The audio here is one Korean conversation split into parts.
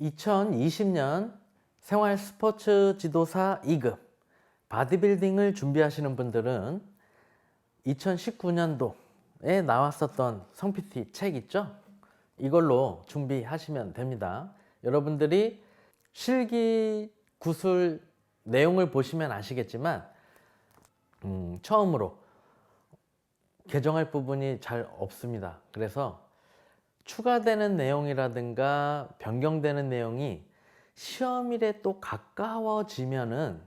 2020년 생활 스포츠 지도사 2급 바디빌딩을 준비하시는 분들은 2019년도에 나왔었던 성 PT 책 있죠? 이걸로 준비하시면 됩니다. 여러분들이 실기 구술 내용을 보시면 아시겠지만 음, 처음으로 개정할 부분이 잘 없습니다. 그래서 추가되는 내용이라든가 변경되는 내용이 시험일에 또 가까워지면은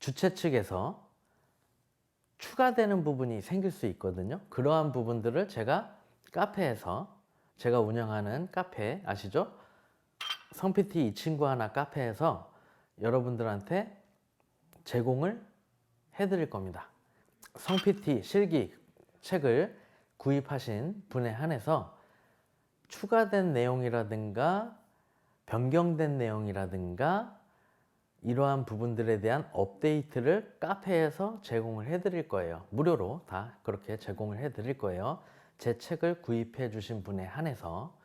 주최 측에서 추가되는 부분이 생길 수 있거든요. 그러한 부분들을 제가 카페에서 제가 운영하는 카페 아시죠? 성PT 이 친구 하나 카페에서 여러분들한테 제공을 해드릴 겁니다. 성PT 실기 책을 구입하신 분에 한해서 추가된 내용이라든가 변경된 내용이라든가 이러한 부분들에 대한 업데이트를 카페에서 제공을 해 드릴 거예요. 무료로 다 그렇게 제공을 해 드릴 거예요. 제 책을 구입해 주신 분에 한해서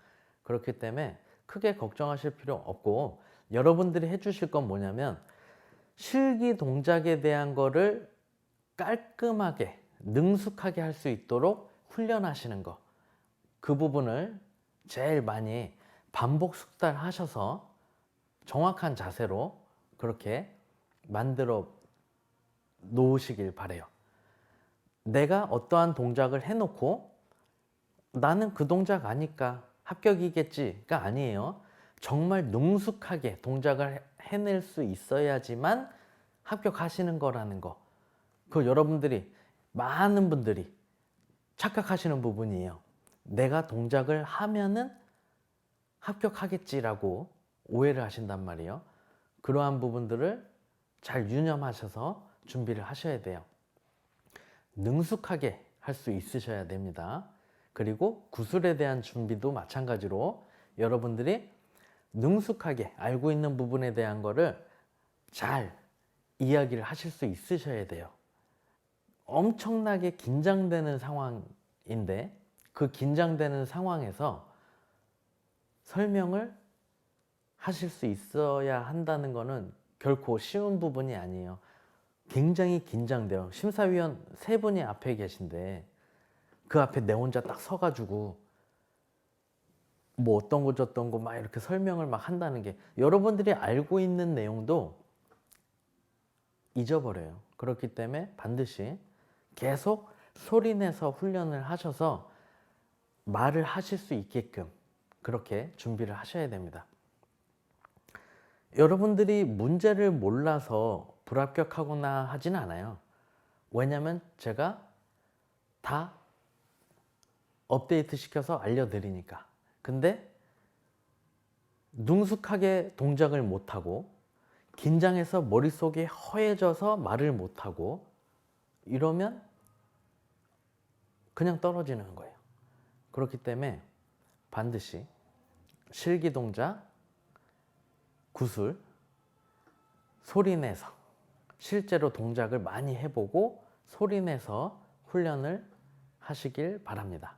그렇기 때문에 크게 걱정하실 필요 없고 여러분들이 해 주실 건 뭐냐면 실기 동작에 대한 거를 깔끔하게 능숙하게 할 수 있도록 훈련하시는 거. 그 부분을 제일 많이 반복 숙달하셔서 정확한 자세로 그렇게 만들어 놓으시길 바래요. 내가 어떠한 동작을 해놓고 나는 그 동작 아니까 합격이겠지가 아니에요. 정말 능숙하게 동작을 해낼 수 있어야지만 합격하시는 거라는 거. 그 여러분들이 많은 분들이 착각하시는 부분이에요. 내가 동작을 하면은 합격하겠지라고 오해를 하신단 말이에요. 그러한 부분들을 잘 유념하셔서 준비를 하셔야 돼요. 능숙하게 할 수 있으셔야 됩니다. 그리고 구술에 대한 준비도 마찬가지로 여러분들이 능숙하게 알고 있는 부분에 대한 거를 잘 이야기를 하실 수 있으셔야 돼요. 엄청나게 긴장되는 상황인데 그 긴장되는 상황에서 설명을 하실 수 있어야 한다는 것은 결코 쉬운 부분이 아니에요. 굉장히 긴장돼요. 심사위원 세 분이 앞에 계신데 그 앞에 내 혼자 딱 서가지고 뭐 어떤 거 저떤 거 막 이렇게 설명을 막 한다는 게 여러분들이 알고 있는 내용도 잊어버려요. 그렇기 때문에 반드시 계속 소리내서 훈련을 하셔서 말을 하실 수 있게끔 그렇게 준비를 하셔야 됩니다. 여러분들이 문제를 몰라서 불합격하거나 하진 않아요. 왜냐면 제가 다 업데이트 시켜서 알려드리니까. 근데 능숙하게 동작을 못하고 긴장해서 머릿속이 허해져서 말을 못하고 이러면 그냥 떨어지는 거예요. 그렇기 때문에 반드시 실기 동작, 구술, 소리 내서 실제로 동작을 많이 해보고 소리 내서 훈련을 하시길 바랍니다.